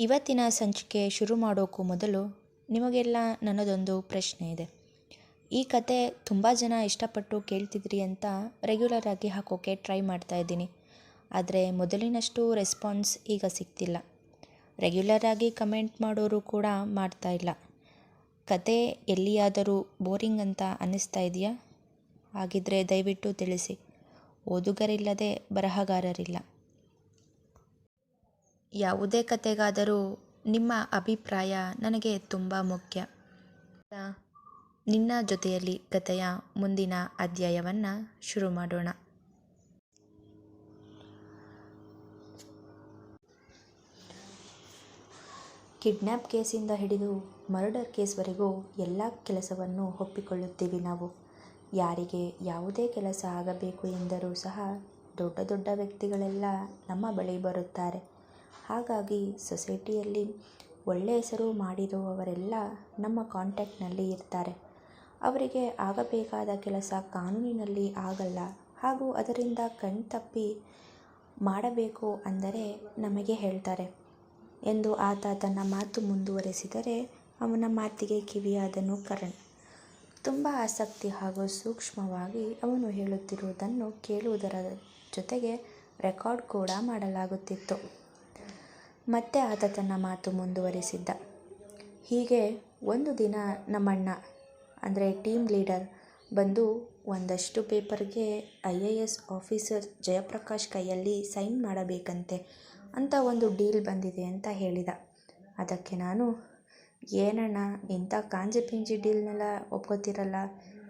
ಇವತ್ತಿನ ಸಂಚಿಕೆ ಶುರು ಮಾಡೋಕ್ಕೂ ಮೊದಲು ನಿಮಗೆಲ್ಲ ನನ್ನದೊಂದು ಪ್ರಶ್ನೆ ಇದೆ. ಈ ಕತೆ ತುಂಬ ಜನ ಇಷ್ಟಪಟ್ಟು ಕೇಳ್ತಿದ್ರಿ ಅಂತ ರೆಗ್ಯುಲರ್ ಆಗಿ ಹಾಕೋಕ್ಕೆ ಟ್ರೈ ಮಾಡ್ತಾ ಇದ್ದೀನಿ. ಆದರೆ ಮೊದಲಿನಷ್ಟು ರೆಸ್ಪಾನ್ಸ್ ಈಗ ಸಿಗ್ತಿಲ್ಲ. ರೆಗ್ಯುಲರ್ ಆಗಿ ಕಮೆಂಟ್ ಮಾಡೋರು ಕೂಡ ಮಾಡ್ತಾ ಇಲ್ಲ. ಕತೆ ಎಲ್ಲಿಯಾದರೂ ಬೋರಿಂಗ್ ಅಂತ ಅನ್ನಿಸ್ತಾ ಇದೆಯಾ? ಹಾಗಿದ್ರೆ ದಯವಿಟ್ಟು ತಿಳಿಸಿ. ಓದುಗರಿಲ್ಲದೆ ಬರಹಗಾರರಿಲ್ಲ. ಯಾವುದೇ ಕತೆಗಾದರೂ ನಿಮ್ಮ ಅಭಿಪ್ರಾಯ ನನಗೆ ತುಂಬ ಮುಖ್ಯ. ನಿನ್ನ ಜೊತೆಯಲ್ಲಿ ಕತೆಯ ಮುಂದಿನ ಅಧ್ಯಾಯವನ್ನು ಶುರು ಮಾಡೋಣ. ಕಿಡ್ನ್ಯಾಪ್ ಕೇಸಿಂದ ಹಿಡಿದು ಮರ್ಡರ್ ಕೇಸ್ವರೆಗೂ ಎಲ್ಲ ಕೆಲಸವನ್ನು ಒಪ್ಪಿಕೊಳ್ಳುತ್ತೀವಿ ನಾವು. ಯಾರಿಗೆ ಯಾವುದೇ ಕೆಲಸ ಆಗಬೇಕು ಎಂದರೂ ಸಹ ದೊಡ್ಡ ದೊಡ್ಡ ವ್ಯಕ್ತಿಗಳೆಲ್ಲ ನಮ್ಮ ಬಳಿ ಬರುತ್ತಾರೆ. ಹಾಗಾಗಿ ಸೊಸೈಟಿಯಲ್ಲಿ ಒಳ್ಳೆಯ ಹೆಸರು ಮಾಡಿರುವವರೆಲ್ಲ ನಮ್ಮ ಕಾಂಟ್ಯಾಕ್ಟ್ನಲ್ಲಿ ಇರ್ತಾರೆ. ಅವರಿಗೆ ಆಗಬೇಕಾದ ಕೆಲಸ ಕಾನೂನಿನಲ್ಲಿ ಆಗಲ್ಲ. ಹಾಗೂ ಅದರಿಂದ ಕಣ್ತಪ್ಪಿ ಮಾಡಬೇಕು ಅಂದರೆ ನಮಗೆ ಹೇಳ್ತಾರೆ. ಎಂದು ಆತ ತನ್ನ ಮಾತು ಮುಂದುವರೆಸಿದರೆ ಅವನ ಮಾತಿಗೆ ಕಿವಿಯಾದನು ಕರಣ್. ತುಂಬ ಆಸಕ್ತಿ ಹಾಗೂ ಸೂಕ್ಷ್ಮವಾಗಿ ಅವನು ಹೇಳುತ್ತಿರುವುದನ್ನು ಕೇಳುವುದರ ಜೊತೆಗೆ ರೆಕಾರ್ಡ್ ಕೂಡ ಮಾಡಲಾಗುತ್ತಿತ್ತು. ಮತ್ತೆ ಆತ ತನ್ನ ಮಾತು ಮುಂದುವರಿಸಿದ್ದ. ಹೀಗೆ ಒಂದು ದಿನ ನಮ್ಮಣ್ಣ, ಅಂದರೆ ಟೀಮ್ ಲೀಡರ್, ಬಂದು ಒಂದಷ್ಟು ಪೇಪರ್ಗೆ I A S officer Jayaprakash ಕೈಯಲ್ಲಿ ಸೈನ್ ಮಾಡಬೇಕಂತೆ ಅಂತ ಒಂದು ಡೀಲ್ ಬಂದಿದೆ ಅಂತ ಹೇಳಿದ. ಅದಕ್ಕೆ ನಾನು, ಏನಣ್ಣ, ಇಂಥ ಕಾಂಜಿ ಪಿಂಜಿ ಡೀಲ್ನೆಲ್ಲ ಒಪ್ಕೋತಿರಲ್ಲ?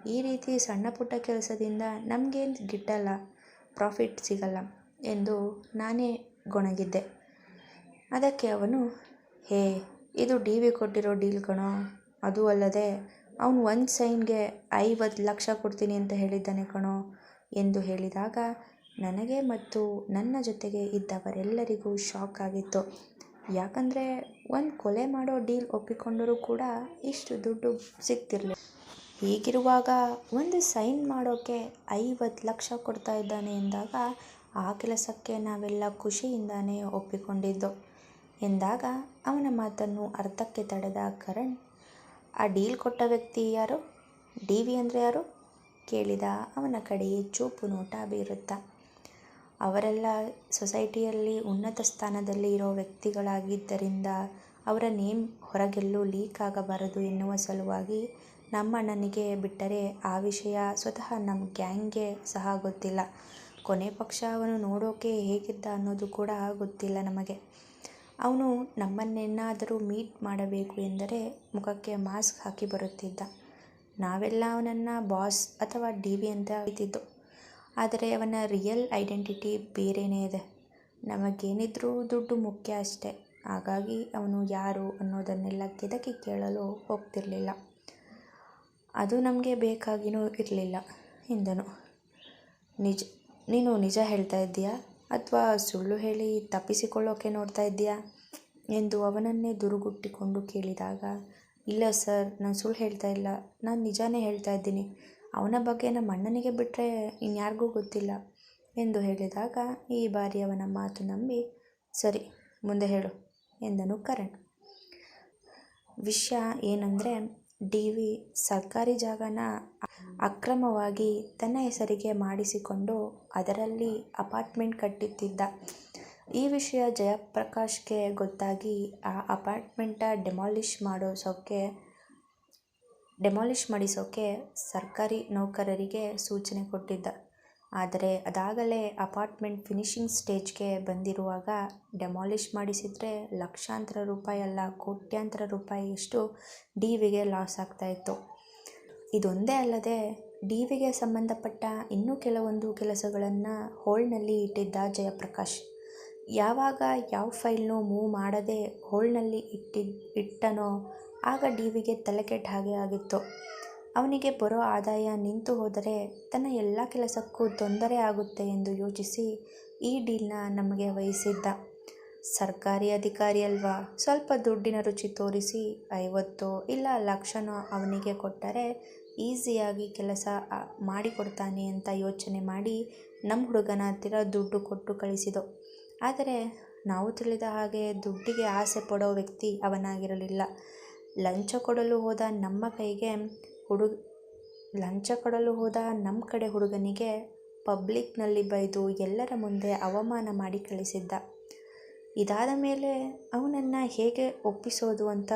ಈ ರೀತಿ ಸಣ್ಣ ಪುಟ್ಟ ಕೆಲಸದಿಂದ ನಮಗೇನು ಗಿಟ್ಟಲ್ಲ, ಪ್ರಾಫಿಟ್ ಸಿಗಲ್ಲ ಎಂದು ನಾನೇ ಗೊಣಗಿದ್ದೆ. ಅದಕ್ಕೆ ಅವನು, ಹೇ, ಇದು ಡಿ ವಿ ಕೊಟ್ಟಿರೋ ಡೀಲ್ ಕಣೋ. ಅದು ಅಲ್ಲದೆ ಅವನು ಒಂದು ಸೈನ್ಗೆ ಐವತ್ತು ಲಕ್ಷ ಕೊಡ್ತೀನಿ ಅಂತ ಹೇಳಿದ್ದಾನೆ ಕಣೋ, ಎಂದು ಹೇಳಿದಾಗ ನನಗೆ ಮತ್ತು ನನ್ನ ಜೊತೆಗೆ ಇದ್ದವರೆಲ್ಲರಿಗೂ ಶಾಕ್ ಆಗಿತ್ತು. ಯಾಕಂದರೆ ಒಂದು ಕೊಲೆ ಮಾಡೋ ಡೀಲ್ ಒಪ್ಪಿಕೊಂಡರೂ ಕೂಡ ಇಷ್ಟು ದುಡ್ಡು ಸಿಗ್ತಿರಲಿಲ್ಲ. ಹೀಗಿರುವಾಗ ಒಂದು ಸೈನ್ ಮಾಡೋಕ್ಕೆ ಐವತ್ತು ಲಕ್ಷ ಕೊಡ್ತಾ ಇದ್ದಾನೆ ಎಂದಾಗ ಆ ಕೆಲಸಕ್ಕೆ ನಾವೆಲ್ಲ ಖುಷಿಯಿಂದಾನೇ ಒಪ್ಪಿಕೊಂಡಿದ್ದು. ಎಂದಾಗ ಅವನ ಮಾತನ್ನು ಅರ್ಥಕ್ಕೆ ತಡೆದ ಕರಣ್, ಆ ಡೀಲ್ ಕೊಟ್ಟ ವ್ಯಕ್ತಿ ಯಾರು? ಡಿ ವಿ ಅಂದರೆ ಯಾರು? ಕೇಳಿದ ಅವನ ಕಡೆಯೇ ಚೂಪು ನೋಟ ಬೀರುತ್ತಾ. ಅವರೆಲ್ಲ ಸೊಸೈಟಿಯಲ್ಲಿ ಉನ್ನತ ಸ್ಥಾನದಲ್ಲಿ ಇರೋ ವ್ಯಕ್ತಿಗಳಾಗಿದ್ದರಿಂದ ಅವರ ನೇಮ್ ಹೊರಗೆಲ್ಲೂ ಲೀಕ್ ಆಗಬಾರದು ಎನ್ನುವ ಸಲುವಾಗಿ ನಮ್ಮ ನಮ್ಮಣ್ಣನಿಗೆ ಬಿಟ್ಟರೆ ಆ ವಿಷಯ ಸ್ವತಃ ನಮ್ಮ ಗ್ಯಾಂಗ್ಗೆ ಸಹ ಗೊತ್ತಿಲ್ಲ. ಕೊನೆ ಪಕ್ಷ ಅವನು ನೋಡೋಕೆ ಹೇಗಿದ್ದ ಅನ್ನೋದು ಕೂಡ ಗೊತ್ತಿಲ್ಲ ನಮಗೆ. ಅವನು ನಮ್ಮನ್ನೇನಾದರೂ ಮೀಟ್ ಮಾಡಬೇಕು ಎಂದರೆ ಮುಖಕ್ಕೆ ಮಾಸ್ಕ್ ಹಾಕಿ ಬರುತ್ತಿದ್ದ. ನಾವೆಲ್ಲ ಅವನನ್ನು ಬಾಸ್ ಅಥವಾ ಡಿ ವಿ ಅಂತ ಹೇಳ್ತಿದ್ದು ಆದರೆ ಅವನ ರಿಯಲ್ ಐಡೆಂಟಿಟಿ ಬೇರೆಯೇ ಇದೆ. ನಮಗೇನಿದ್ರೂ ದುಡ್ಡು ಮುಖ್ಯ ಅಷ್ಟೆ. ಹಾಗಾಗಿ ಅವನು ಯಾರು ಅನ್ನೋದನ್ನೆಲ್ಲ ಕೆದಕಿ ಕೇಳಲು ಹೋಗ್ತಿರಲಿಲ್ಲ. ಅದು ನಮಗೆ ಬೇಕಾಗಿಯೂ ಇರಲಿಲ್ಲ, ಎಂದನು. ನಿಜ, ನೀನು ನಿಜ ಹೇಳ್ತಾ ಇದ್ದೀಯಾ? ಅಥವಾ ಸುಳ್ಳು ಹೇಳಿ ತಪ್ಪಿಸಿಕೊಳ್ಳೋಕೆ ನೋಡ್ತಾ ಇದ್ದೀಯಾ? ಎಂದು ಅವನನ್ನೇ ದುರುಗುಟ್ಟಿಕೊಂಡು ಕೇಳಿದಾಗ, ಇಲ್ಲ ಸರ್, ನಾನು ಸುಳ್ಳು ಹೇಳ್ತಾ ಇಲ್ಲ. ನಾನು ನಿಜಾನೇ ಹೇಳ್ತಾ ಇದ್ದೀನಿ. ಅವನ ಬಗ್ಗೆ ನಮ್ಮ ಅಣ್ಣನಿಗೆ ಬಿಟ್ಟರೆ ಇನ್ಯಾರಿಗೂ ಗೊತ್ತಿಲ್ಲ ಎಂದು ಹೇಳಿದಾಗ, ಈ ಬಾರಿ ಅವನ ಮಾತು ನಂಬಿ, ಸರಿ, ಮುಂದೆ ಹೇಳು ಎಂದನು ಕರಣ್. ವಿಷಯ ಏನಂದರೆ ಡಿ ವಿ ಸರ್ಕಾರಿ ಜಾಗನ ಅಕ್ರಮವಾಗಿ ತನ್ನ ಹೆಸರಿಗೆ ಮಾಡಿಸಿಕೊಂಡು ಅದರಲ್ಲಿ ಅಪಾರ್ಟ್ಮೆಂಟ್ ಕಟ್ಟುತ್ತಿದ್ದ. ಈ ವಿಷಯ ಜಯಪ್ರಕಾಶ್ಗೆ ಗೊತ್ತಾಗಿ ಆ ಅಪಾರ್ಟ್ಮೆಂಟ ಡೆಮಾಲಿಷ್ ಮಾಡಿಸೋಕ್ಕೆ ಡೆಮಾಲಿಷ್ ಮಾಡಿಸೋಕೆ ಸರ್ಕಾರಿ ನೌಕರರಿಗೆ ಸೂಚನೆ ಕೊಟ್ಟಿದ್ದ. ಆದರೆ ಅದಾಗಲೇ ಅಪಾರ್ಟ್ಮೆಂಟ್ ಫಿನಿಶಿಂಗ್ ಸ್ಟೇಜ್ಗೆ ಬಂದಿರುವಾಗ ಡೆಮಾಲಿಷ್ ಮಾಡಿಸಿದರೆ ಲಕ್ಷಾಂತರ ರೂಪಾಯಿ ಅಲ್ಲ ಕೋಟ್ಯಾಂತರ ರೂಪಾಯಿಯಷ್ಟು ಡಿ ವಿಗೆ ಲಾಸ್ ಆಗ್ತಾಯಿತ್ತು ಇದೊಂದೇ ಅಲ್ಲದೆ ಡಿ ವಿಗೆ ಸಂಬಂಧಪಟ್ಟ ಇನ್ನೂ ಕೆಲವೊಂದು ಕೆಲಸಗಳನ್ನು ಹೋಲ್ಡ್ನಲ್ಲಿ ಇಟ್ಟಿದ್ದ ಜಯಪ್ರಕಾಶ್. ಯಾವಾಗ ಯಾವ ಫೈಲ್ನೂ ಮೂವ್ ಮಾಡದೆ ಹೋಲ್ಡ್ನಲ್ಲಿ ಇಟ್ಟಿದ್, ಇಟ್ಟನೋ ಆಗ ಡಿ ವಿಗೆ ತಲೆಕೆಟ್ಟ ಹಾಗೆ ಆಗಿತ್ತು. ಅವನಿಗೆ ಬರೋ ಆದಾಯ ನಿಂತು ಹೋದರೆ ತನ್ನ ಎಲ್ಲ ಕೆಲಸಕ್ಕೂ ತೊಂದರೆ ಆಗುತ್ತೆ ಎಂದು ಯೋಚಿಸಿ ಈ ಡೀಲ್ನ ನಮಗೆ ವಹಿಸಿದ್ದ ಸರ್ಕಾರಿ ಅಧಿಕಾರಿ ಅಲ್ವಾ? ಸ್ವಲ್ಪ ದುಡ್ಡಿನ ರುಚಿ ತೋರಿಸಿ ಐವತ್ತೋ ಇಲ್ಲ ಲಕ್ಷನೋ ಅವನಿಗೆ ಕೊಟ್ಟರೆ ಈಸಿಯಾಗಿ ಕೆಲಸ ಮಾಡಿಕೊಡ್ತಾನೆ ಅಂತ ಯೋಚನೆ ಮಾಡಿ ನಮ್ಮ ಹುಡುಗನ ಹತ್ತಿರ ದುಡ್ಡು ಕೊಟ್ಟು ಕಳಿಸಿದೋ. ಆದರೆ ನಾವು ತಿಳಿದ ಹಾಗೆ ದುಡ್ಡಿಗೆ ಆಸೆ ಪಡೋ ವ್ಯಕ್ತಿ ಅವನಾಗಿರಲಿಲ್ಲ. ಲಂಚ ಕೊಡಲು ಹೋದ ನಮ್ಮ ಕೈಗೆ ಹುಡುಗ ಲಂಚ ಕೊಡಲು ಹೋದ ನಮ್ಮ ಕಡೆ ಹುಡುಗನಿಗೆ ಪಬ್ಲಿಕ್ನಲ್ಲಿ ಬೈದು ಎಲ್ಲರ ಮುಂದೆ ಅವಮಾನ ಮಾಡಿ ಕಳಿಸಿದ್ದ. ಇದಾದ ಮೇಲೆ ಅವನನ್ನು ಹೇಗೆ ಒಪ್ಪಿಸೋದು ಅಂತ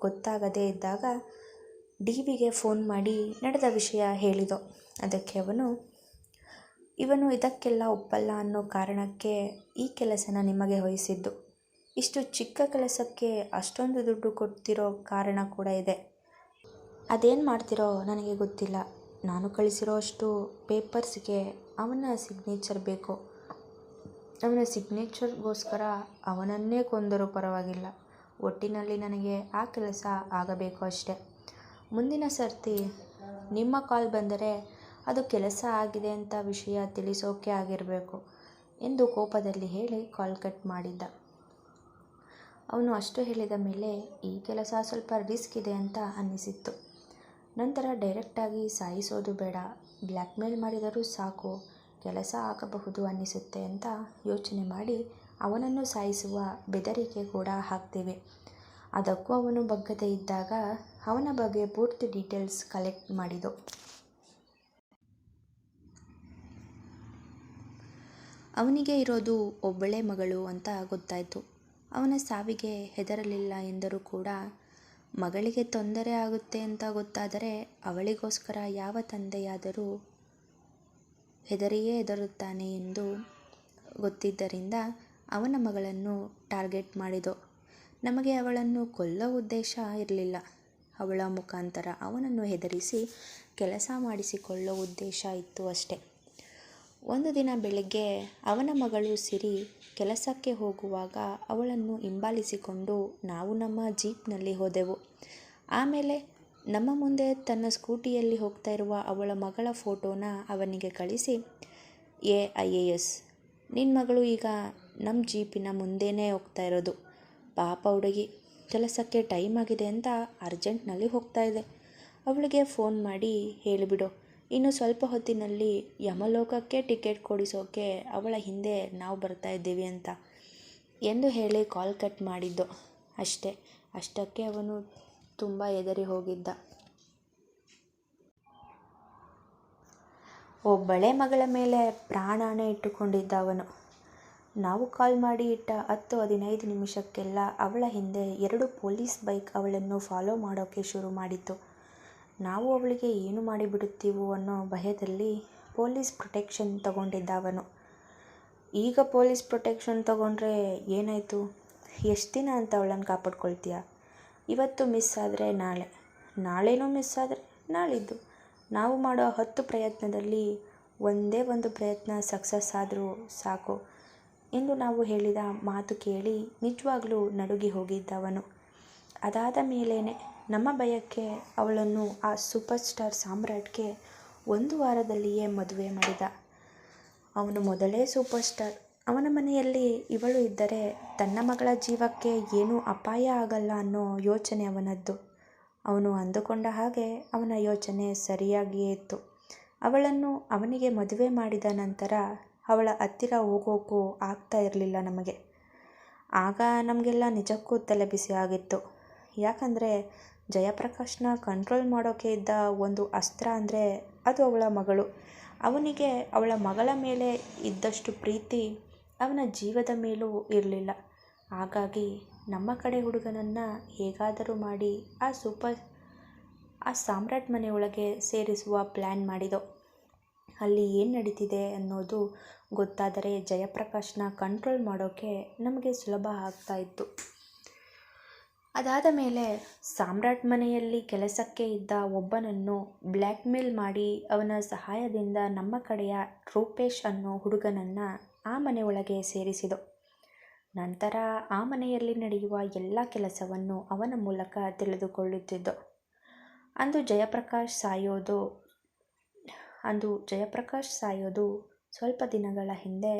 ಗೊತ್ತಾಗದೇ ಇದ್ದಾಗ ಡಿ ವಿಗೆ ಫೋನ್ ಮಾಡಿ ನಡೆದ ವಿಷಯ ಹೇಳಿದೋ. ಅದಕ್ಕೆ ಅವನು, ಇವನು ಇದಕ್ಕೆಲ್ಲ ಒಪ್ಪಲ್ಲ ಅನ್ನೋ ಕಾರಣಕ್ಕೆ ಈ ಕೆಲಸನ ನಿಮಗೆ ವಹಿಸಿದ್ದು. ಇಷ್ಟು ಚಿಕ್ಕ ಕೆಲಸಕ್ಕೆ ಅಷ್ಟೊಂದು ದುಡ್ಡು ಕೊಡ್ತಿರೋ ಕಾರಣ ಕೂಡ ಇದೆ. ಅದೇನು ಮಾಡ್ತಿರೋ ನನಗೆ ಗೊತ್ತಿಲ್ಲ. ನಾನು ಕಳಿಸಿರೋ ಅಷ್ಟು ಪೇಪರ್ಸ್ಗೆ ಅವನ ಸಿಗ್ನೇಚರ್ ಬೇಕು. ಅವನ ಸಿಗ್ನೇಚರ್ಗೋಸ್ಕರ ಅವನನ್ನೇ ಕೊಂದರೂ ಪರವಾಗಿಲ್ಲ. ಒಟ್ಟಿನಲ್ಲಿ ನನಗೆ ಆ ಕೆಲಸ ಆಗಬೇಕು ಅಷ್ಟೆ. ಮುಂದಿನ ಸರ್ತಿ ನಿಮ್ಮ ಕಾಲ್ ಬಂದರೆ ಅದು ಕೆಲಸ ಆಗಿದೆ ಅಂತ ವಿಷಯ ತಿಳಿಸೋಕೆ ಆಗಿರಬೇಕು ಎಂದು ಕೋಪದಲ್ಲಿ ಹೇಳಿ ಕಾಲ್ ಕಟ್ ಮಾಡಿದ್ದ. ಅವನು ಅಷ್ಟು ಹೇಳಿದ ಮೇಲೆ ಈ ಕೆಲಸ ಸ್ವಲ್ಪ ರಿಸ್ಕ್ ಇದೆ ಅಂತ ಅನ್ನಿಸಿತ್ತು. ನಂತರ ಡೈರೆಕ್ಟಾಗಿ ಸಾಯಿಸೋದು ಬೇಡ. ಬ್ಲ್ಯಾಕ್ಮೇಲ್ ಮಾಡಿದರೂ ಸಾಕು. ಕೆಲಸ ಆಗಬಹುದು ಅನ್ನಿಸುತ್ತೆ ಅಂತ ಯೋಚನೆ ಮಾಡಿ ಅವನನ್ನು ಸಾಯಿಸುವ ಬೆದರಿಕೆ ಕೂಡ ಹಾಕ್ತೀವಿ. ಅದಕ್ಕೂ ಅವನು ಬಗ್ಗದೆ ಇದ್ದಾಗ ಅವನ ಬಗ್ಗೆ ಪೂರ್ತಿ ಡೀಟೇಲ್ಸ್ ಕಲೆಕ್ಟ್ ಮಾಡಿದೋ. ಅವನಿಗೆ ಇರೋದು ಒಬ್ಬಳೇ ಮಗಳು ಅಂತ ಗೊತ್ತಾಯಿತು. ಅವನ ಸಾವಿಗೆ ಹೆದರಲಿಲ್ಲ ಎಂದರೂ ಕೂಡ ಮಗಳಿಗೆ ತೊಂದರೆ ಆಗುತ್ತೆ ಅಂತ ಗೊತ್ತಾದರೆ ಅವಳಿಗೋಸ್ಕರ ಯಾವ ತಂದೆಯಾದರೂ ಹೆದರಿಯೇ ಹೆದರುತ್ತಾನೆ ಎಂದು ಗೊತ್ತಿದ್ದರಿಂದ ಅವನ ಮಗಳನ್ನು ಟಾರ್ಗೆಟ್ ಮಾಡಿದೋ. ನಮಗೆ ಅವಳನ್ನು ಕೊಲ್ಲೋ ಉದ್ದೇಶ ಇರಲಿಲ್ಲ. ಅವಳ ಮುಖಾಂತರ ಅವನನ್ನು ಹೆದರಿಸಿ ಕೆಲಸ ಮಾಡಿಸಿಕೊಳ್ಳೋ ಉದ್ದೇಶ ಇತ್ತು ಅಷ್ಟೆ. ಒಂದು ದಿನ ಬೆಳಿಗ್ಗೆ ಅವನ ಮಗಳು ಸಿರಿ ಕೆಲಸಕ್ಕೆ ಹೋಗುವಾಗ ಅವಳನ್ನು ಹಿಂಬಾಲಿಸಿಕೊಂಡು ನಾವು ನಮ್ಮ ಜೀಪ್ನಲ್ಲಿ ಹೋದೆವು. ಆಮೇಲೆ ನಮ್ಮ ಮುಂದೆ ತನ್ನ ಸ್ಕೂಟಿಯಲ್ಲಿ ಹೋಗ್ತಾ ಇರುವ ಅವಳ ಮಗಳ ಫೋಟೋನ ಅವನಿಗೆ ಕಳಿಸಿ ಎ ಐ ಎ ಎಸ್ ನಿನ್ನ ಮಗಳು ಈಗ ನಮ್ಮ ಜೀಪಿನ ಮುಂದೆನೇ ಹೋಗ್ತಾ ಇರೋದು. ಪಾಪ ಹುಡುಗಿ, ಕೆಲಸಕ್ಕೆ ಟೈಮ್ ಆಗಿದೆ ಅಂತ ಅರ್ಜೆಂಟ್ನಲ್ಲಿ ಹೋಗ್ತಾ ಇದೆ. ಅವಳಿಗೆ ಫೋನ್ ಮಾಡಿ ಹೇಳಿಬಿಡು. ಇನ್ನು ಸ್ವಲ್ಪ ಹೊತ್ತಿನಲ್ಲಿ ಯಮಲೋಕಕ್ಕೆ ಟಿಕೆಟ್ ಕೊಡಿಸೋಕೆ ಅವಳ ಹಿಂದೆ ನಾವು ಬರ್ತಾ ಇದ್ದೀವಿ ಅಂತ ಎಂದು ಹೇಳಿ ಕಾಲ್ ಕಟ್ ಮಾಡಿದ್ದು. ಅಷ್ಟೇ, ಅಷ್ಟಕ್ಕೆ ಅವನು ತುಂಬ ಎದರಿ ಹೋಗಿದ್ದ. ಒಬ್ಬಳೆ ಮಗಳ ಮೇಲೆ ಪ್ರಾಣಾನೇ ಇಟ್ಟುಕೊಂಡಿದ್ದ ಅವನು. ನಾವು ಕಾಲ್ ಮಾಡಿ ಇಟ್ಟ ಹತ್ತು ಹದಿನೈದು ನಿಮಿಷಕ್ಕೆಲ್ಲ ಅವಳ ಹಿಂದೆ ಎರಡು ಪೊಲೀಸ್ ಬೈಕ್ ಅವಳನ್ನು ಫಾಲೋ ಮಾಡೋಕ್ಕೆ ಶುರು ಮಾಡಿತ್ತು. ನಾವು ಅವಳಿಗೆ ಏನು ಮಾಡಿಬಿಡುತ್ತೀವೋ ಅನ್ನೋ ಭಯದಲ್ಲಿ ಪೊಲೀಸ್ ಪ್ರೊಟೆಕ್ಷನ್ ತಗೊಂಡಿದ್ದ ಅವನು. ಈಗ ಪೊಲೀಸ್ ಪ್ರೊಟೆಕ್ಷನ್ ತಗೊಂಡ್ರೆ ಏನಾಯಿತು? ಎಷ್ಟು ದಿನ ಅಂತ ಅವಳನ್ನು ಕಾಪಾಡ್ಕೊಳ್ತೀಯ? ಇವತ್ತು ಮಿಸ್ ಆದರೆ ನಾಳೆ. ನಾಳೆನೂ ಮಿಸ್ ಆದರೆ ನಾಳಿದ್ದು. ನಾವು ಮಾಡೋ ಹತ್ತು ಪ್ರಯತ್ನದಲ್ಲಿ ಒಂದೇ ಒಂದು ಪ್ರಯತ್ನ ಸಕ್ಸಸ್ ಆದರೂ ಸಾಕು. ಎಂದು ನಾವು ಹೇಳಿದ ಮಾತು ಕೇಳಿ ನಿಜವಾಗ್ಲೂ ನಡುಗಿ ಹೋಗಿದ್ದವನು. ಅದಾದ ಮೇಲೇ ನಮ್ಮ ಭಯಕ್ಕೆ ಅವಳನ್ನು ಆ ಸೂಪರ್ ಸ್ಟಾರ್ ಸಾಮ್ರಾಟ್ಗೆ ಒಂದು ವಾರದಲ್ಲಿಯೇ ಮದುವೆ ಮಾಡಿದ. ಅವನು ಮೊದಲೇ ಸೂಪರ್ ಸ್ಟಾರ್ ಅವನ ಮನೆಯಲ್ಲಿ ಇವಳು ಇದ್ದರೆ ತನ್ನ ಮಗಳ ಜೀವಕ್ಕೆ ಏನೂ ಅಪಾಯ ಆಗಲ್ಲ ಅನ್ನೋ ಯೋಚನೆ ಅವನದ್ದು. ಅವನು ಅಂದುಕೊಂಡ ಹಾಗೆ ಅವನ ಯೋಚನೆ ಸರಿಯಾಗಿಯೇ ಇತ್ತು. ಅವಳನ್ನು ಅವನಿಗೆ ಮದುವೆ ಮಾಡಿದ ನಂತರ ಅವಳ ಹತ್ತಿರ ಹೋಗೋಕ್ಕೂ ಆಗ್ತಾ ಇರಲಿಲ್ಲ ನಮಗೆ. ಆಗ ನಮಗೆಲ್ಲ ನಿಜಕ್ಕೂ ತಲೆ ಬಿಸಿ ಆಗಿತ್ತು. ಯಾಕಂದರೆ ಜಯಪ್ರಕಾಶ್ನ ಕಂಟ್ರೋಲ್ ಮಾಡೋಕ್ಕೆ ಇದ್ದ ಒಂದು ಅಸ್ತ್ರ ಅಂದರೆ ಅದು ಅವಳ ಮಗಳು. ಅವನಿಗೆ ಅವಳ ಮಗಳ ಮೇಲೆ ಇದ್ದಷ್ಟು ಪ್ರೀತಿ ಅವನ ಜೀವದ ಮೇಲೂ ಇರಲಿಲ್ಲ. ಹಾಗಾಗಿ ನಮ್ಮ ಕಡೆ ಹುಡುಗನನ್ನು ಹೇಗಾದರೂ ಮಾಡಿ ಆ ಸೂಪರ್, ಆ ಸಾಮ್ರಾಟ್ ಮನೆಯೊಳಗೆ ಸೇರಿಸುವ ಪ್ಲ್ಯಾನ್ ಮಾಡಿದೋ. ಅಲ್ಲಿ ಏನು ನಡೀತಿದೆ ಅನ್ನೋದು ಗೊತ್ತಾದರೆ ಜಯಪ್ರಕಾಶ್ನ ಕಂಟ್ರೋಲ್ ಮಾಡೋಕ್ಕೆ ನಮಗೆ ಸುಲಭ ಆಗ್ತಾ ಇತ್ತು. ಅದಾದ ಮೇಲೆ ಸಾಮ್ರಾಟ್ ಮನೆಯಲ್ಲಿ ಕೆಲಸಕ್ಕೆ ಇದ್ದ ಒಬ್ಬನನ್ನು ಬ್ಲ್ಯಾಕ್ ಮೇಲ್ ಮಾಡಿ ಅವನ ಸಹಾಯದಿಂದ ನಮ್ಮ ಕಡೆಯ ರೂಪೇಶ್ ಅನ್ನೋ ಹುಡುಗನನ್ನು ಆ ಮನೆಯೊಳಗೆ ಸೇರಿಸಿದೋ. ನಂತರ ಆ ಮನೆಯಲ್ಲಿ ನಡೆಯುವ ಎಲ್ಲ ಕೆಲಸವನ್ನು ಅವನ ಮೂಲಕ ತಿಳಿದುಕೊಳ್ಳುತ್ತಿದ್ದು. ಅಂದು ಜಯಪ್ರಕಾಶ್ ಸಾಯೋದು, ಅಂದು ಜಯಪ್ರಕಾಶ್ ಸಾಯೋದು ಸ್ವಲ್ಪ ದಿನಗಳ ಹಿಂದೆ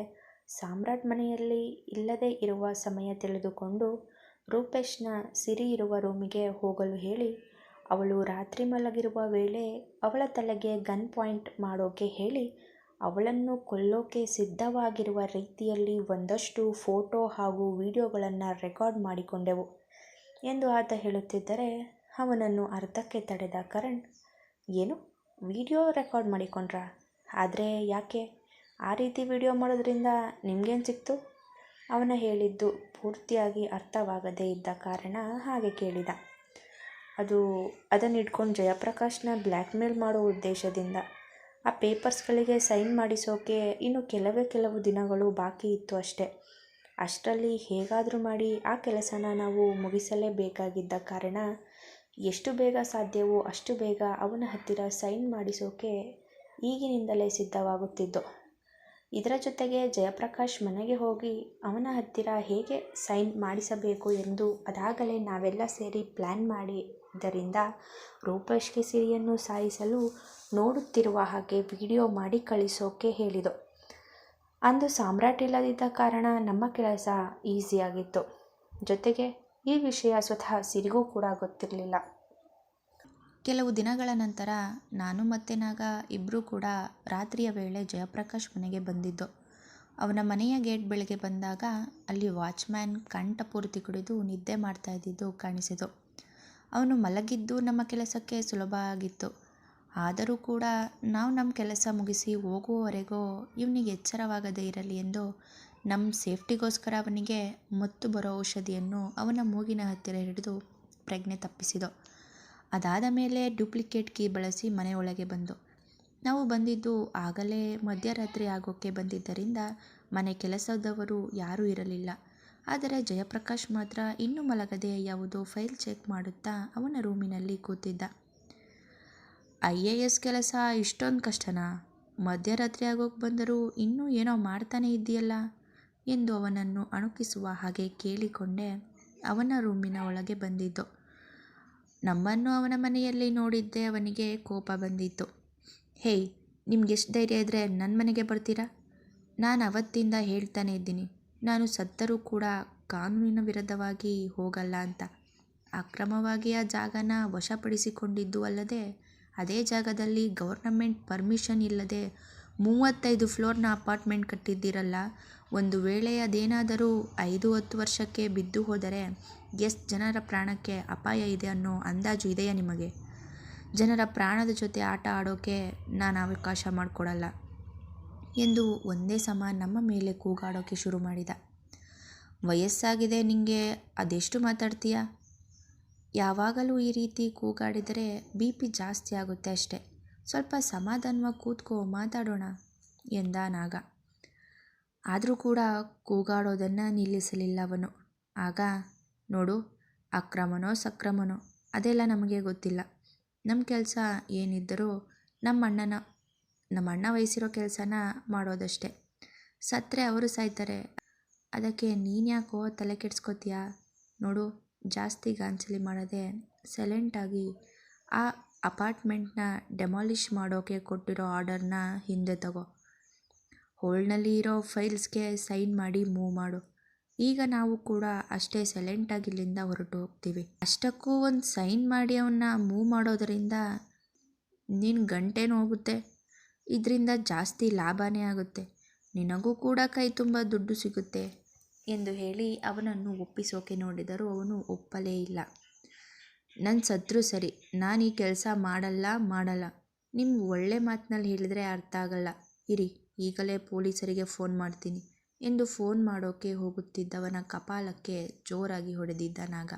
ಸಾಮ್ರಾಟ್ ಮನೆಯಲ್ಲಿ ಇಲ್ಲದೇ ಇರುವ ಸಮಯ ತಿಳಿದುಕೊಂಡು ರೂಪೇಶ್ನ ಸಿರಿ ಇರುವ ರೂಮಿಗೆ ಹೋಗಲು ಹೇಳಿ, ಅವಳು ರಾತ್ರಿ ಮಲಗಿರುವ ವೇಳೆ ಅವಳ ತಲೆಗೆ ಗನ್ ಪಾಯಿಂಟ್ ಮಾಡೋಕೆ ಹೇಳಿ, ಅವಳನ್ನು ಕೊಲ್ಲೋಕೆ ಸಿದ್ಧವಾಗಿರುವ ರೀತಿಯಲ್ಲಿ ಒಂದಷ್ಟು ಫೋಟೋ ಹಾಗೂ ವಿಡಿಯೋಗಳನ್ನು ರೆಕಾರ್ಡ್ ಮಾಡಿಕೊಂಡೆವು ಎಂದು ಆತ ಹೇಳುತ್ತಿದ್ದರೆ, ಅವನನ್ನು ಅರ್ಧಕ್ಕೆ ತಡೆದ ಕರಣ್, ಏನು? ವಿಡಿಯೋ ರೆಕಾರ್ಡ್ ಮಾಡಿಕೊಂಡ್ರಾ? ಆದರೆ ಯಾಕೆ? ಆ ರೀತಿ ವಿಡಿಯೋ ಮಾಡೋದ್ರಿಂದ ನಿಮಗೇನು ಸಿಕ್ತು? ಅವನ ಹೇಳಿದ್ದು ಪೂರ್ತಿಯಾಗಿ ಅರ್ಥವಾಗದೇ ಇದ್ದ ಕಾರಣ ಹಾಗೆ ಕೇಳಿದ. ಅದು ಅದನ್ನು ಇಟ್ಕೊಂಡು ಜಯಪ್ರಕಾಶ್ನ ಬ್ಲ್ಯಾಕ್ ಮೇಲ್ ಮಾಡೋ ಉದ್ದೇಶದಿಂದ ಆ ಪೇಪರ್ಸ್ಗಳಿಗೆ ಸೈನ್ ಮಾಡಿಸೋಕೆ ಇನ್ನು ಕೆಲವೇ ಕೆಲವು ದಿನಗಳು ಬಾಕಿ ಇತ್ತು ಅಷ್ಟೇ. ಅಷ್ಟರಲ್ಲಿ ಹೇಗಾದರೂ ಮಾಡಿ ಆ ಕೆಲಸನ ನಾವು ಮುಗಿಸಲೇಬೇಕಾಗಿದ್ದ ಕಾರಣ ಎಷ್ಟು ಬೇಗ ಸಾಧ್ಯವೋ ಅಷ್ಟು ಬೇಗ ಅವನ ಹತ್ತಿರ ಸೈನ್ ಮಾಡಿಸೋಕೆ ಈಗಿನಿಂದಲೇ ಸಿದ್ಧವಾಗುತ್ತಿದ್ದೋ. ಇದರ ಜೊತೆಗೆ ಜಯಪ್ರಕಾಶ್ ಮನೆಗೆ ಹೋಗಿ ಅವನ ಹತ್ತಿರ ಹೇಗೆ ಸೈನ್ ಮಾಡಿಸಬೇಕು ಎಂದು ಅದಾಗಲೇ ನಾವೆಲ್ಲ ಸೇರಿ ಪ್ಲ್ಯಾನ್ ಮಾಡಿದ್ದರಿಂದ ರೂಪೇಶ್ಗೆ ಸಿರಿಯನ್ನು ಸಾಯಿಸಲು ನೋಡುತ್ತಿರುವ ಹಾಗೆ ವಿಡಿಯೋ ಮಾಡಿ ಕಳಿಸೋಕೆ ಹೇಳಿದೋ. ಅಂದು ಸಾಮ್ರಾಟ್ ಇಲ್ಲದಿದ್ದ ಕಾರಣ ನಮ್ಮ ಕೆಲಸ ಈಸಿಯಾಗಿತ್ತು. ಜೊತೆಗೆ ಈ ವಿಷಯ ಸ್ವತಃ ಸಿರಿಗೂ ಕೂಡ ಗೊತ್ತಿರಲಿಲ್ಲ. ಕೆಲವು ದಿನಗಳ ನಂತರ ನಾನು ಮತ್ತು ನಾಗ ಇಬ್ಬರೂ ಕೂಡ ರಾತ್ರಿಯ ವೇಳೆ ಜಯಪ್ರಕಾಶ್ ಮನೆಗೆ ಬಂದಿದ್ದು. ಅವನ ಮನೆಯ ಗೇಟ್ ಬೆಳಗ್ಗೆ ಬಂದಾಗ ಅಲ್ಲಿ ವಾಚ್ಮ್ಯಾನ್ ಕಂಠ ಪೂರ್ತಿ ಕುಡಿದು ನಿದ್ದೆ ಮಾಡ್ತಾ ಇದ್ದಿದ್ದು ಕಾಣಿಸಿತು. ಅವನು ಮಲಗಿದ್ದು ನಮ್ಮ ಕೆಲಸಕ್ಕೆ ಸುಲಭ ಆಗಿತ್ತು. ಆದರೂ ಕೂಡ ನಾವು ನಮ್ಮ ಕೆಲಸ ಮುಗಿಸಿ ಹೋಗುವವರೆಗೂ ಇವನಿಗೆ ಎಚ್ಚರವಾಗದೇ ಇರಲಿ ಎಂದು ನಮ್ಮ ಸೇಫ್ಟಿಗೋಸ್ಕರ ಅವನಿಗೆ ಮತ್ತು ಬರೋ ಔಷಧಿಯನ್ನು ಅವನ ಮೂಗಿನ ಹತ್ತಿರ ಹಿಡಿದು ಪ್ರಜ್ಞೆ ತಪ್ಪಿಸಿದೋ. ಅದಾದ ಮೇಲೆ ಡೂಪ್ಲಿಕೇಟ್ ಕೀ ಬಳಸಿ ಮನೆಯೊಳಗೆ ಬಂದು. ನಾವು ಬಂದಿದ್ದು ಆಗಲೇ ಮಧ್ಯರಾತ್ರಿ ಆಗೋಕ್ಕೆ ಬಂದಿದ್ದರಿಂದ ಮನೆ ಕೆಲಸದವರು ಯಾರೂ ಇರಲಿಲ್ಲ. ಆದರೆ ಜಯಪ್ರಕಾಶ್ ಮಾತ್ರ ಇನ್ನೂ ಮಲಗದೆ ಯಾವುದೋ ಫೈಲ್ ಚೆಕ್ ಮಾಡುತ್ತಾ ಅವನ ರೂಮಿನಲ್ಲಿ ಕೂತಿದ್ದ. ಐ ಎ ಎಸ್ ಕೆಲಸ ಇಷ್ಟೊಂದು ಕಷ್ಟನಾ? ಮಧ್ಯರಾತ್ರಿ ಆಗೋಕ್ಕೆ ಬಂದರೂ ಇನ್ನೂ ಏನೋ ಮಾಡ್ತಾನೆ ಇದೆಯಲ್ಲ ಎಂದು ಅವನನ್ನು ಅಣುಕಿಸುವ ಹಾಗೆ ಕೇಳಿಕೊಂಡೆ ಅವನ ರೂಮಿನ ಒಳಗೆ ಬಂದಿದ್ದು. ನಮ್ಮನ್ನು ಅವನ ಮನೆಯಲ್ಲಿ ನೋಡಿದ್ದೆ ಅವನಿಗೆ ಕೋಪ ಬಂದಿತ್ತು. ಹೇಯ್ ನಿಮ್ಗೆಷ್ಟು ಧೈರ್ಯ ಇದ್ದರೆ ನನ್ನ ಮನೆಗೆ ಬರ್ತೀರಾ? ನಾನು ಅವತ್ತಿಂದ ಹೇಳ್ತಾನೆ ಇದ್ದೀನಿ. ನಾನು ಸತ್ತರೂ ಕೂಡ ಕಾನೂನಿನ ವಿರುದ್ಧವಾಗಿ ಹೋಗಲ್ಲ ಅಂತ. ಅಕ್ರಮವಾಗಿ ಆ ಜಾಗನ ವಶಪಡಿಸಿಕೊಂಡಿದ್ದು ಅಲ್ಲದೆ, ಅದೇ ಜಾಗದಲ್ಲಿ ಗೌರ್ನಮೆಂಟ್ ಪರ್ಮಿಷನ್ ಇಲ್ಲದೆ ಮೂವತ್ತೈದು ಫ್ಲೋರ್ನ ಅಪಾರ್ಟ್ಮೆಂಟ್ ಕಟ್ಟಿದ್ದೀರಲ್ಲ, ಒಂದು ವೇಳೆ ಅದೇನಾದರೂ ಐದು ಹತ್ತು ವರ್ಷಕ್ಕೆ ಬಿದ್ದು ಹೋದರೆ ಎಷ್ಟು ಜನರ ಪ್ರಾಣಕ್ಕೆ ಅಪಾಯ ಇದೆ ಅನ್ನೋ ಅಂದಾಜು ಇದೆಯಾ ನಿಮಗೆ? ಜನರ ಪ್ರಾಣದ ಜೊತೆ ಆಟ ಆಡೋಕೆ ನಾನು ಅವಕಾಶ ಮಾಡಿಕೊಡಲ್ಲ ಎಂದು ಒಂದೇ ಸಮ ನಮ್ಮ ಮೇಲೆ ಕೂಗಾಡೋಕ್ಕೆ ಶುರು ಮಾಡಿದ. ವಯಸ್ಸಾಗಿದೆ ನಿಮಗೆ ಅದೆಷ್ಟು ಮಾತಾಡ್ತೀಯ? ಯಾವಾಗಲೂ ಈ ರೀತಿ ಕೂಗಾಡಿದರೆ ಬಿ ಪಿ ಜಾಸ್ತಿ ಆಗುತ್ತೆ ಅಷ್ಟೆ. ಸ್ವಲ್ಪ ಸಮಾಧಾನವಾಗಿ ಕೂತ್ಕೋ, ಮಾತಾಡೋಣ ಎಂದ ನಾಗ. ಆದರೂ ಕೂಡ ಕೂಗಾಡೋದನ್ನು ನಿಲ್ಲಿಸಲಿಲ್ಲ ಅವನು. ಆಗ ನೋಡು, ಅಕ್ರಮನೋ ಸಕ್ರಮನೋ, ಅದೆಲ್ಲ ನಮಗೆ ಗೊತ್ತಿಲ್ಲ. ನಮ್ಮ ಕೆಲಸ ಏನಿದ್ದರೂ ನಮ್ಮ ಅಣ್ಣನ ನಮ್ಮ ಅಣ್ಣ ವಹಿಸಿರೋ ಕೆಲಸನ ಮಾಡೋದಷ್ಟೆ. ಸತ್ತರೆ ಅವರು ಸಾಯ್ತಾರೆ. ಅದಕ್ಕೆ ನೀನು ಯಾಕೋ ತಲೆ ಕೆಡ್ಸ್ಕೊತೀಯಾ? ನೋಡು, ಜಾಸ್ತಿ ಗಾಂಚಲಿ ಮಾಡದೆ ಸೈಲೆಂಟಾಗಿ ಆ ಅಪಾರ್ಟ್ಮೆಂಟ್ನ ಡೆಮಾಲಿಷ್ ಮಾಡೋಕ್ಕೆ ಕೊಟ್ಟಿರೋ ಆರ್ಡರ್ನ ಹಿಂದೆ ತಗೋ. ಹೋಲ್ಡ್ನಲ್ಲಿ ಇರೋ ಫೈಲ್ಸ್ಗೆ ಸೈನ್ ಮಾಡಿ ಮೂವ್ ಮಾಡು. ಈಗ ನಾವು ಕೂಡ ಅಷ್ಟೇ ಸೈಲೆಂಟಾಗಿ ಇಲ್ಲಿಂದ ಹೊರಟು ಹೋಗ್ತೀವಿ. ಅಷ್ಟಕ್ಕೂ ಒಂದು ಸೈನ್ ಮಾಡಿ ಅವನ್ನ ಮೂವ್ ಮಾಡೋದರಿಂದ ನಿನ್ನ ಗಂಟೇನು ಹೋಗುತ್ತೆ. ಇದರಿಂದ ಜಾಸ್ತಿ ಲಾಭನೇ ಆಗುತ್ತೆ. ನಿನಗೂ ಕೂಡ ಕೈ ತುಂಬ ದುಡ್ಡು ಸಿಗುತ್ತೆ ಎಂದು ಹೇಳಿ ಅವನನ್ನು ಒಪ್ಪಿಸೋಕೆ ನೋಡಿದರೂ ಅವನು ಒಪ್ಪಲೇ ಇಲ್ಲ. ನನ್ನ ಸತ್ರು ಸರಿ, ನಾನು ಈ ಕೆಲಸ ಮಾಡಲ್ಲ ಮಾಡಲ್ಲ. ನಿಮ್ಗೆ ಒಳ್ಳೆ ಮಾತಿನಲ್ಲಿ ಹೇಳಿದರೆ ಅರ್ಥ ಆಗಲ್ಲ. ಇರಿ, ಈಗಲೇ ಪೊಲೀಸರಿಗೆ ಫೋನ್ ಮಾಡ್ತೀನಿ. ಎಂದು ಫೋನ್ ಮಾಡೋಕೆ ಹೋಗುತ್ತಿದ್ದವನ ಕಪಾಲಕ್ಕೆ ಜೋರಾಗಿ ಹೊಡೆದಿದ್ದ ನಾಗ.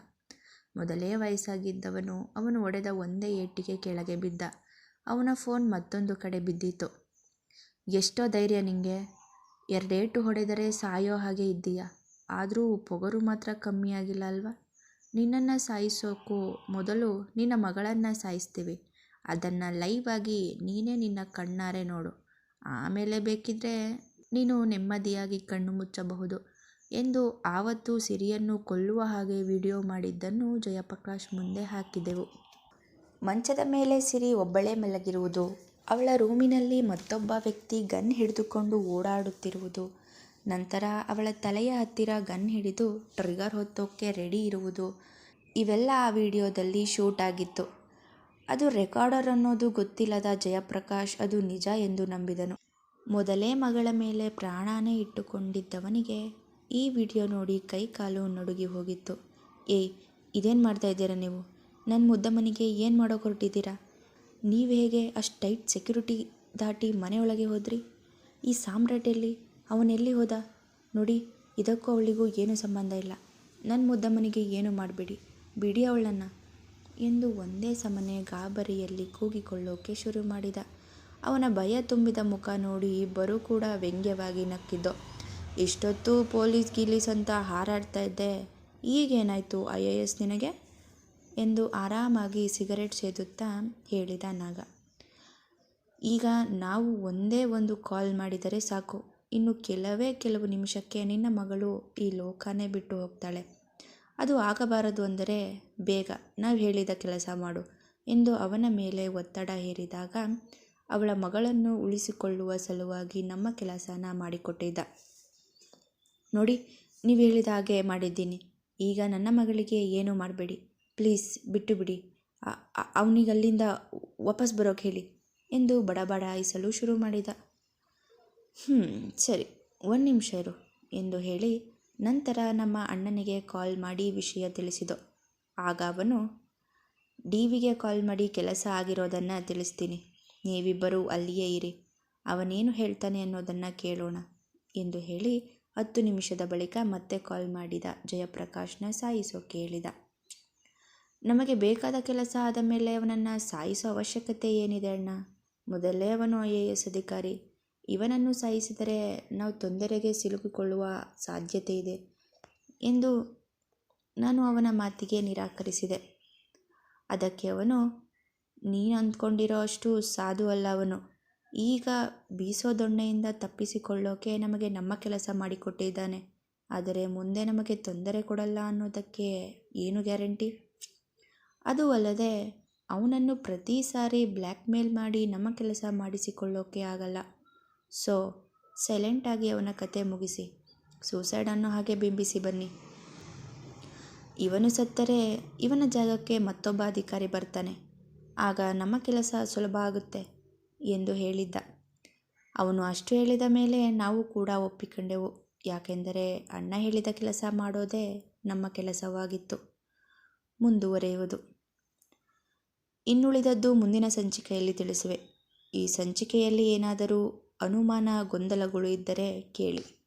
ಮೊದಲೇ ವಯಸ್ಸಾಗಿದ್ದವನು ಅವನು ಹೊಡೆದ ಒಂದೇ ಏಟಿಗೆ ಕೆಳಗೆ ಬಿದ್ದ. ಅವನ ಫೋನ್ ಮತ್ತೊಂದು ಕಡೆ ಬಿದ್ದಿತು ಎಷ್ಟೋ ಧೈರ್ಯ ನಿಂಗೆ. ಎರಡೇಟು ಹೊಡೆದರೆ ಸಾಯೋ ಹಾಗೆ ಇದ್ದೀಯಾ. ಆದರೂ ಪೊಗರು ಮಾತ್ರ ಕಮ್ಮಿಯಾಗಿಲ್ಲ ಅಲ್ವಾ? ನಿನ್ನನ್ನು ಸಾಯಿಸೋಕ್ಕೂ ಮೊದಲು ನಿನ್ನ ಮಗಳನ್ನು ಸಾಯಿಸ್ತೀವಿ. ಅದನ್ನು ಲೈವ್ ಆಗಿ ನೀನೇ ನಿನ್ನ ಕಣ್ಣಾರೆ ನೋಡು. ಆಮೇಲೆ ಬೇಕಿದ್ರೆ ನೀನು ನೆಮ್ಮದಿಯಾಗಿ ಕಣ್ಣು ಮುಚ್ಚಬಹುದು ಎಂದು ಆವತ್ತು ಸಿರಿಯನ್ನು ಕೊಲ್ಲುವ ಹಾಗೆ ವಿಡಿಯೋ ಮಾಡಿದ್ದನ್ನು ಜಯಪ್ರಕಾಶ್ ಮುಂದೆ ಹಾಕಿದೆವು. ಮಂಚದ ಮೇಲೆ ಸಿರಿ ಒಬ್ಬಳೇ ಮಲಗಿರುವುದು, ಅವಳ ರೂಮಿನಲ್ಲಿ ಮತ್ತೊಬ್ಬ ವ್ಯಕ್ತಿ ಗನ್ ಹಿಡಿದುಕೊಂಡು ಓಡಾಡುತ್ತಿರುವುದು, ನಂತರ ಅವಳ ತಲೆಯ ಹತ್ತಿರ ಗನ್ ಹಿಡಿದು ಟ್ರಿಗರ್ ಹೊತ್ತೋಕ್ಕೆ ರೆಡಿ ಇರುವುದು, ಇವೆಲ್ಲ ಆ ವಿಡಿಯೋದಲ್ಲಿ ಶೂಟ್ ಆಗಿತ್ತು. ಅದು ರೆಕಾರ್ಡರ್ ಅನ್ನೋದು ಗೊತ್ತಿಲ್ಲದ ಜಯಪ್ರಕಾಶ್ ಅದು ನಿಜ ಎಂದು ನಂಬಿದನು. ಮೊದಲೇ ಮಗಳ ಮೇಲೆ ಪ್ರಾಣಾನೇ ಇಟ್ಟುಕೊಂಡಿದ್ದವನಿಗೆ ಈ ವಿಡಿಯೋ ನೋಡಿ ಕೈ ಕಾಲು ನಡುಗಿ ಹೋಗಿತ್ತು. ಏಯ್, ಇದೇನು ಮಾಡ್ತಾ ಇದ್ದೀರಾ ನೀವು? ನನ್ನ ಮುದ್ದಮ್ಮನಿಗೆ ಏನು ಮಾಡೋಕೆ ಹೊರಟಿದ್ದೀರಾ? ನೀವು ಹೇಗೆ ಅಷ್ಟು ಟೈಟ್ ಸೆಕ್ಯೂರಿಟಿ ದಾಟಿ ಮನೆಯೊಳಗೆ ಹೋದ್ರಿ? ಈ ಸಾಮ್ರಾಟೆಲ್ಲಿ ಅವನೆಲ್ಲಿ ಹೋದ? ನೋಡಿ, ಇದಕ್ಕೂ ಅವಳಿಗೂ ಏನೂ ಸಂಬಂಧ ಇಲ್ಲ. ನನ್ನ ಮುದ್ದಮ್ಮನಿಗೆ ಏನು ಮಾಡಬೇಡಿ, ಬಿಡಿ ಅವಳನ್ನು. ಎಂದು ಒಂದೇ ಸಮನೆ ಗಾಬರಿಯಲ್ಲಿ ಕೂಗಿಕೊಳ್ಳೋಕೆ ಶುರು ಮಾಡಿದ ಅವನ ಭಯ ತುಂಬಿದ ಮುಖ ನೋಡಿ ಇಬ್ಬರೂ ಕೂಡ ವ್ಯಂಗ್ಯವಾಗಿ ನಕ್ಕಿದ್ದು. ಇಷ್ಟೊತ್ತು ಪೊಲೀಸ್ ಗಿಲೀಸ್ ಅಂತ ಹಾರಾಡ್ತಾ ಇದ್ದೆ. ಈಗೇನಾಯಿತು ಐ ಎ ಎಸ್ ನಿನಗೆ? ಎಂದು ಆರಾಮಾಗಿ ಸಿಗರೆಟ್ ಸೇದುತ್ತಾ ಹೇಳಿದ ನಾಗ. ಈಗ ನಾವು ಒಂದೇ ಒಂದು ಕಾಲ್ ಮಾಡಿದರೆ ಸಾಕು. ಇನ್ನು ಕೆಲವೇ ಕೆಲವು ನಿಮಿಷಕ್ಕೆ ನಿನ್ನ ಮಗಳು ಈ ಲೋಕನೇ ಬಿಟ್ಟು ಹೋಗ್ತಾಳೆ. ಅದು ಆಗಬಾರದು ಅಂದರೆ ಬೇಗ. ನಾವು ಹೇಳಿದ ಕೆಲಸ ಮಾಡು ಎಂದು ಅವನ ಮೇಲೆ ಒತ್ತಡ ಹೇರಿದಾಗ ಅವಳ ಮಗಳನ್ನು ಉಳಿಸಿಕೊಳ್ಳುವ ಸಲುವಾಗಿ ನಮ್ಮ ಕೆಲಸನ ಮಾಡಿಕೊಟ್ಟಿದ್ದ. ನೋಡಿ, ನೀವು ಹೇಳಿದ ಹಾಗೆ ಮಾಡಿದ್ದೀನಿ. ಈಗ ನನ್ನ ಮಗಳಿಗೆ ಏನೂ ಮಾಡಬೇಡಿ? ಪ್ಲೀಸ್ ಬಿಟ್ಟು ಬಿಡಿ ಅವನಿಗೆ ಅಲ್ಲಿಂದ ವಾಪಸ್ ಬರೋಕೆ ಹೇಳಿ ಎಂದು ಬಡಬಡಾಯಿಸಲು ಶುರು ಮಾಡಿದ. ಹ್ಞೂ ಸರಿ, ಒಂದು ನಿಮಿಷ ಇರು ಎಂದು ಹೇಳಿ ನಂತರ ನಮ್ಮ ಅಣ್ಣನಿಗೆ ಕಾಲ್ ಮಾಡಿ ವಿಷಯ ತಿಳಿಸಿದೋ. ಆಗ ಅವನು ಡಿ ವಿಗೆ ಕಾಲ್ ಮಾಡಿ ಕೆಲಸ ಆಗಿರೋದನ್ನು ತಿಳಿಸ್ತೀನಿ. ನೀವಿಬ್ಬರೂ ಅಲ್ಲಿಯೇ ಇರಿ. ಅವನೇನು ಹೇಳ್ತಾನೆ ಅನ್ನೋದನ್ನು ಕೇಳೋಣ ಎಂದು ಹೇಳಿ ಹತ್ತು ನಿಮಿಷದ ಬಳಿಕ ಮತ್ತೆ ಕಾಲ್ ಮಾಡಿದ ಜಯಪ್ರಕಾಶ್ನ ಸಾಯಿಸೋ ಕೇಳಿದ. ನಮಗೆ ಬೇಕಾದ ಕೆಲಸ ಆದ ಮೇಲೆ ಅವನನ್ನು ಸಾಯಿಸೋ ಅವಶ್ಯಕತೆ ಏನಿದೆ ಅಣ್ಣ? ಮೊದಲೇ ಅವನು ಐ ಎ ಎಸ್ ಅಧಿಕಾರಿ. ಇವನನ್ನು ಸಾಯಿಸಿದರೆ ನಾವು ತೊಂದರೆಗೆ ಸಿಲುಕಿಕೊಳ್ಳುವ ಸಾಧ್ಯತೆ ಇದೆ ಎಂದು ನಾನು ಅವನ ಮಾತಿಗೆ ನಿರಾಕರಿಸಿದೆ. ಅದಕ್ಕೆ ಅವನು ನೀನು ಅಂದ್ಕೊಂಡಿರೋ ಅಷ್ಟು ಸಾಧು ಅಲ್ಲ ಅವನು ಈಗ ಬೀಸೋ ದೊಣ್ಣೆಯಿಂದ ತಪ್ಪಿಸಿಕೊಳ್ಳೋಕೆ ನಮಗೆ ನಮ್ಮ ಕೆಲಸ ಮಾಡಿಕೊಟ್ಟಿದ್ದಾನೆ. ಆದರೆ ಮುಂದೆ ನಮಗೆ ತೊಂದರೆ ಕೊಡಲ್ಲ ಅನ್ನೋದಕ್ಕೆ ಏನು ಗ್ಯಾರಂಟಿ? ಅದು ಅಲ್ಲದೆ, ಅವನನ್ನು ಪ್ರತಿ ಸಾರಿ ಬ್ಲ್ಯಾಕ್ ಮೇಲ್ ಮಾಡಿ ನಮ್ಮ ಕೆಲಸ ಮಾಡಿಸಿಕೊಳ್ಳೋಕೆ ಆಗಲ್ಲ. ಸೊ ಸೈಲೆಂಟಾಗಿ ಅವನ ಕತೆ ಮುಗಿಸಿ. ಸೂಸೈಡ್ ಅನ್ನೋ ಹಾಗೆ ಬಿಂಬಿಸಿ ಬನ್ನಿ. ಇವನು ಸತ್ತರೆ ಇವನ ಜಾಗಕ್ಕೆ ಮತ್ತೊಬ್ಬ ಅಧಿಕಾರಿ ಬರ್ತಾನೆ. ಆಗ ನಮ್ಮ ಕೆಲಸ ಸುಲಭ ಆಗುತ್ತೆ ಎಂದು ಹೇಳಿದ್ದ. ಅವನು ಅಷ್ಟು ಹೇಳಿದ ಮೇಲೆ ನಾವು ಕೂಡ ಒಪ್ಪಿಕೊಂಡೆವು. ಯಾಕೆಂದರೆ ಅಣ್ಣ ಹೇಳಿದ ಕೆಲಸ ಮಾಡೋದೇ ನಮ್ಮ ಕೆಲಸವಾಗಿತ್ತು. ಮುಂದುವರೆಯುವುದು. ಇನ್ನುಳಿದದ್ದು ಮುಂದಿನ ಸಂಚಿಕೆಯಲ್ಲಿ ತಿಳಿಸುವೆ. ಈ ಸಂಚಿಕೆಯಲ್ಲಿ ಏನಾದರೂ ಅನುಮಾನ ಗೊಂದಲಗಳು ಇದ್ದರೆ ಕೇಳಿ.